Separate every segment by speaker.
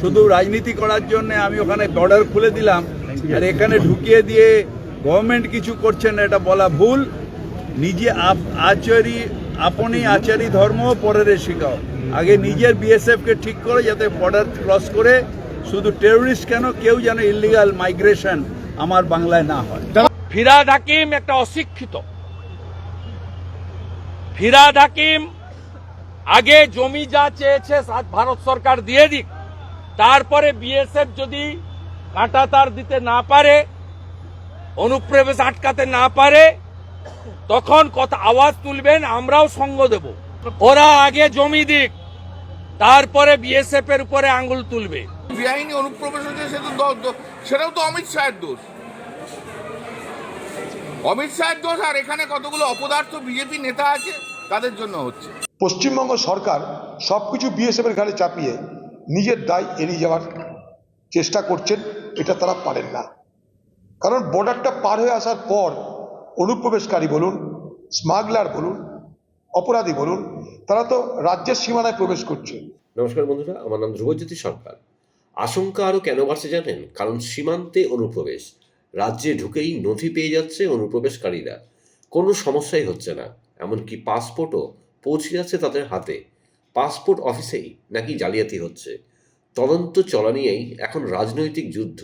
Speaker 1: শুধু রাজনীতি করার জন্য আমি ওখানে বর্ডার খুলে দিলাম। আর এখানে ঢুকিয়ে দিয়ে গভর্নমেন্ট কিছু করছে না এটা বলা ভুল। নিজে আচারি আপনি আচারি ধর্ম পরের শিখাও। আগে নিজের বিএসএফ কে ঠিক করে যাতে বর্ডার ক্রস করে শুধু টেররিস্ট কেন কেউ যেন ইলিগাল মাইগ্রেশন আমার বাংলায় না হয়।
Speaker 2: ফিরাদ হাকিম একটা অশিক্ষিত। ফিরাদ হাকিম আগে জমি যা চেয়েছে ভারত সরকার দিয়ে দিক। তারপরে বিএসএফ যদি কাঁটা তার দিতে না পারে অনুপ্রবেশ আটকাতে না পারে তখন কথা আওয়াজ তুলবেন আমরাও সঙ্গ দেব। ওরা আগে জমি দিক তারপরে বিএসএফ এর উপরে আঙ্গুল তুলবে।
Speaker 3: বেআইনি অনুপ্রবেশ হচ্ছে সে তো দ- দ- সেটাও তো অমিত শাহের দোষ। অমিত শাহের দোষ আর এখানে কতগুলো অপদার্থ বিজেপি নেতা আছে তাদের জন্য হচ্ছে।
Speaker 4: পশ্চিমবঙ্গ সরকার সব কিছু বিএসএফ এর ঘাড়ে চাপিয়ে নিজের দায় এড়িয়ে যাওয়ার চেষ্টা করছেন, এটা তারা পারেন না। কারণ বর্ডারটা পার হয়ে আসার পর অনুপ্রবেশকারী বলুন, স্মাগলার বলুন, অপরাধী বলুন, তারা তো রাজ্যের সীমানায় প্রবেশ করছে।
Speaker 5: নমস্কার বন্ধুরা, আমার নাম ধ্রুবজ্যোতি সরকার। আশঙ্কা আরও কেন বাড়ছে জানেন? কারণ সীমান্তে অনুপ্রবেশ, রাজ্যে ঢুকেই নথি পেয়ে যাচ্ছে অনুপ্রবেশকারীরা। কোনো সমস্যাই হচ্ছে না, এমনকি পাসপোর্টও পৌঁছে যাচ্ছে তাদের হাতে। পাসপোর্ট অফিসেই নাকি জালিয়াতি হচ্ছে। তদন্ত চলা নিয়েই এখন রাজনৈতিক যুদ্ধ।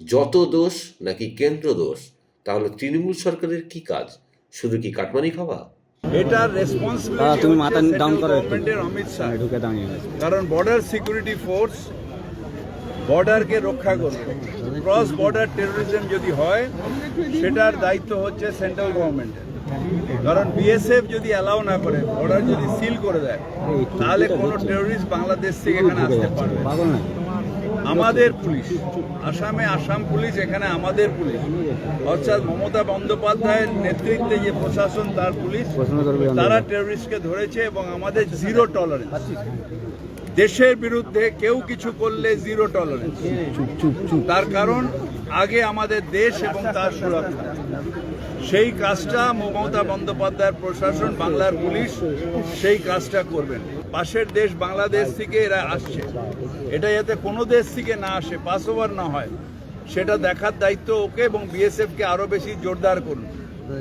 Speaker 5: যত দোষ নাকি কেন্দ্র দোষ তাহলে তৃণমূল সরকারের কি কাজ? শুধু কি কাটমানি খাওয়া?
Speaker 1: এটার রেসপন্সিবিলিটি
Speaker 6: তুমি মাথা ডাউন করো
Speaker 1: গভর্নমেন্টের অমিত শাহ।
Speaker 6: ঢুকে দাঁড়িয়ে
Speaker 1: কারণ বর্ডার সিকিউরিটি ফোর্স বর্ডারকে রক্ষা করবে। ক্রস বর্ডার টেরোরিজম যদি হয় সেটার দায়িত্ব হচ্ছে সেন্ট্রাল গভর্নমেন্টের কারণ বিএসএফ যদি অ্যালাউ না করে বর্ডার যদি সিল করে দেয় তাহলে কোনো টেরোরিস্ট বাংলাদেশ থেকে এখানে আসতে পারবে আমাদের পুলিশ আসামে আসাম পুলিশ এখানে আমাদের পুলিশ। অর্থাৎ মমতা বন্দ্যোপাধ্যায়ের নেতৃত্বে যে প্রশাসন তার পুলিশ তারা টেররিস্টকে ধরেছে এবং আমাদের জিরো টলারেন্স দেশের বিরুদ্ধে কেউ কিছু করলে জিরো টলারেন্স তার কারণ আগে আমাদের দেশ এবং তার সুরক্ষা সেই কাজটা মমতা বন্দ্যোপাধ্যায়ের প্রশাসন, বাংলার পুলিশ সেই কাজটা করবেন। পাশের দেশ বাংলাদেশ থেকে এরা আসছে। এটা যাতে কোনো দেশ থেকে না আসে পাস ওভার না হয়, সেটা দেখার দায়িত্ব ওকে এবং বিএসএফ কে আরও বেশি জোরদার করুন।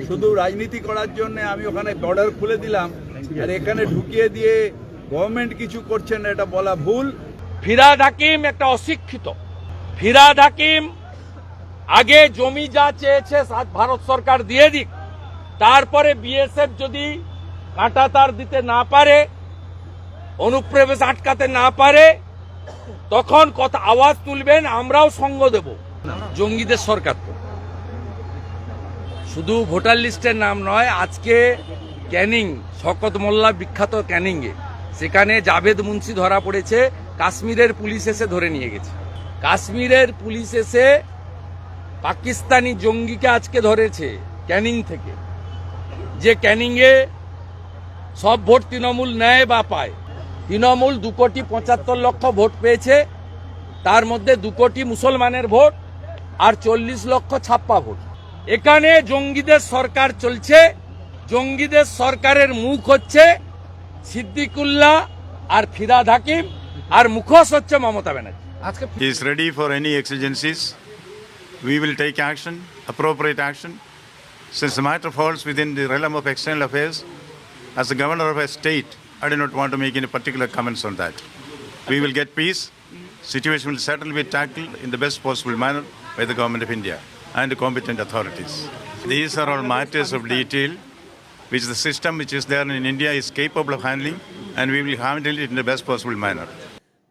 Speaker 1: শুধু রাজনীতি করার জন্য আমি ওখানে বর্ডার খুলে দিলাম আর এখানে ঢুকিয়ে দিয়ে গভর্নমেন্ট কিছু করছেন এটা বলা ভুল।
Speaker 2: ফিরাদ হাকিম একটা অশিক্ষিত। ফিরাদ হাকিম আগে জমি যা চেয়েছে ভারত সরকার দিয়ে দিক। তারপরে বিএসএফ যদি কাঁটা তার দিতে না পারে, অনুপ্রবেশ আটকাতে না পারে, তখন কথা আওয়াজ তুলবেন, আমরাও সঙ্গ দেব। জঙ্গিদের সরকার তো। শুধু ভোটার লিস্টের নাম নয়, আজকে ক্যানিং, শকত মোল্লা বিখ্যাত ক্যানিংয়ে। সেখানে জাভেদ মুন্সি ধরা পড়েছে, কাশ্মীরের পুলিশ এসে ধরে নিয়ে গেছে। কাশ্মীরের পুলিশ এসে পাকিস্তানি জঙ্গিকে আজকে ধরেছে ক্যানিং থেকে। যে ক্যানিংয়ে সব ভোট তৃণমূল নেয় বা পায়। তৃণমূল দু কোটি পঁচাত্তর লক্ষ ভোট পেয়েছে তার মধ্যে দু কোটি মুসলমানের ভোট আর চল্লিশ লক্ষ ছাপ্পা ভোট। এখানে জঙ্গিদের সরকার চলছে জঙ্গিদের সরকারের মুখ হচ্ছে সিদ্দিকুল্লাহ আর ফিরাদ হাকিম আর মুখোশ হচ্ছে মমতা ব্যানার্জি। আজকে
Speaker 7: ready for any exigencies. We will take action, appropriate action. Since the matter falls within the realm of external affairs, as the governor of a state, I do not want to make any particular comments on that. We will get peace. Situation will certainly be tackled in the best possible manner by the government of India and the competent authorities. These are all matters of detail, which the system which is there in India is capable of handling, and we will handle it in the best possible manner.